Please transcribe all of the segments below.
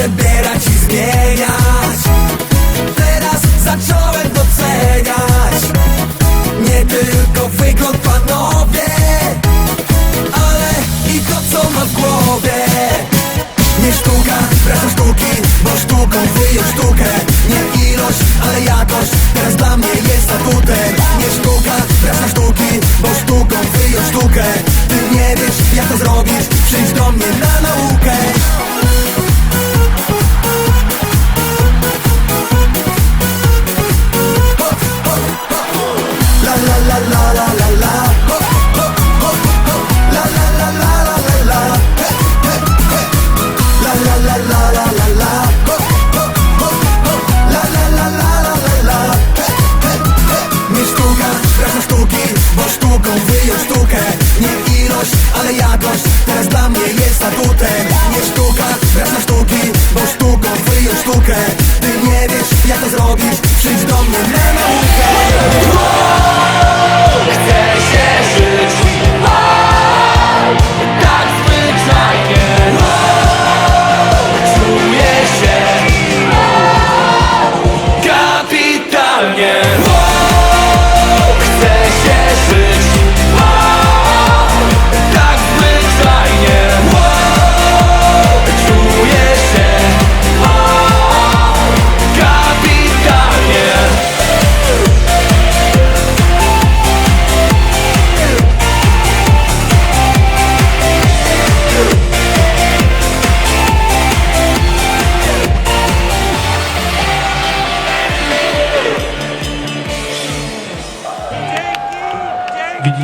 przebierać i zmieniać. Teraz zacząłem doceniać. Nie tylko wygląd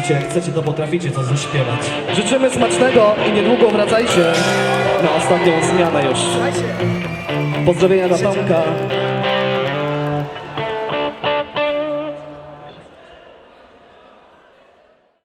Widzicie, jak chcecie, to potraficie coś zaśpiewać. Życzymy smacznego i niedługo wracajcie na ostatnią zmianę już. Pozdrowienia dla Tomka,